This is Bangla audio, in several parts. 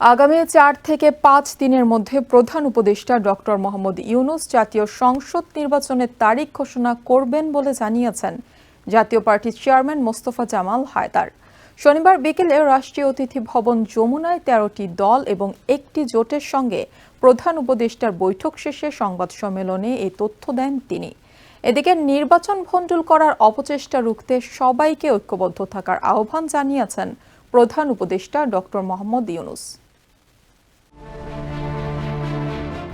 আগামী চার থেকে পাঁচ দিনের মধ্যে প্রধান উপদেষ্টা ডক্টর মোহাম্মদ ইউনুস জাতীয় সংসদ নির্বাচনের তারিখ ঘোষণা করবেন বলে জানিয়েছেন। জাতীয় পার্টির চেয়ারম্যান মোস্তফা জামাল হায়দার। শনিবার বিকেলে রাষ্ট্রীয় অতিথি ভবন যমুনায় তেরোটি দল এবং একটি জোটের সঙ্গে প্রধান উপদেষ্টার বৈঠক শেষে সংবাদ সম্মেলনে এই তথ্য দেন তিনি। এদিকে নির্বাচন ভণ্ডুল করার অপচেষ্টা রুখতে সবাইকে ঐক্যবদ্ধ থাকার আহ্বান জানিয়েছেন প্রধান উপদেষ্টা ডক্টর মোহাম্মদ ইউনুস।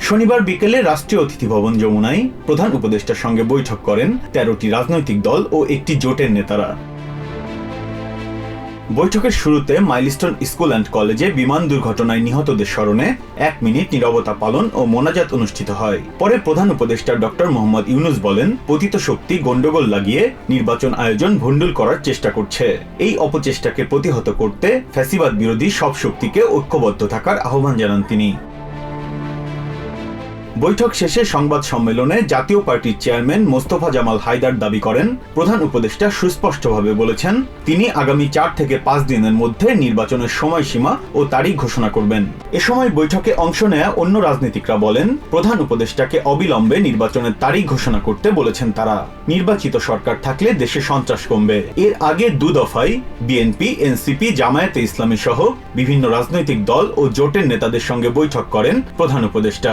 শনিবার বিকেলে রাষ্ট্রীয় অতিথি ভবন যমুনায় প্রধান উপদেষ্টার সঙ্গে বৈঠক করেন তেরোটি রাজনৈতিক দল ও একটি জোটের নেতারা। বৈঠকের শুরুতে মাইলস্টোন স্কুল অ্যান্ড কলেজে বিমান দুর্ঘটনায় নিহতদের স্মরণে এক মিনিট নীরবতা পালন ও মোনাজাত অনুষ্ঠিত হয়। পরে প্রধান উপদেষ্টা ডক্টর মোহাম্মদ ইউনুস বলেন, পতিত শক্তি গন্ডগোল লাগিয়ে নির্বাচন আয়োজন ভণ্ডুল করার চেষ্টা করছে। এই অপচেষ্টাকে প্রতিহত করতে ফ্যাসিবাদ বিরোধী সব শক্তিকে ঐক্যবদ্ধ থাকার আহ্বান জানান তিনি। বৈঠক শেষে সংবাদ সম্মেলনে জাতীয় পার্টির চেয়ারম্যান মোস্তফা জামাল হায়দার দাবি করেন, প্রধান উপদেষ্টা সুস্পষ্টভাবে বলেছেন, তিনি আগামী চার থেকে পাঁচ দিনের মধ্যে নির্বাচনের সময়সীমা ও তারিখ ঘোষণা করবেন। এ সময় বৈঠকে অংশ নেয়া অন্য রাজনীতিকরা বলেন, প্রধান উপদেষ্টাকে অবিলম্বে নির্বাচনের তারিখ ঘোষণা করতে বলেছেন তারা। নির্বাচিত সরকার থাকলে দেশে সন্ত্রাস কমবে। এর আগে দু দফায় বিএনপি, এনসিপি, জামায়াতে ইসলামী সহ বিভিন্ন রাজনৈতিক দল ও জোটের নেতাদের সঙ্গে বৈঠক করেন প্রধান উপদেষ্টা।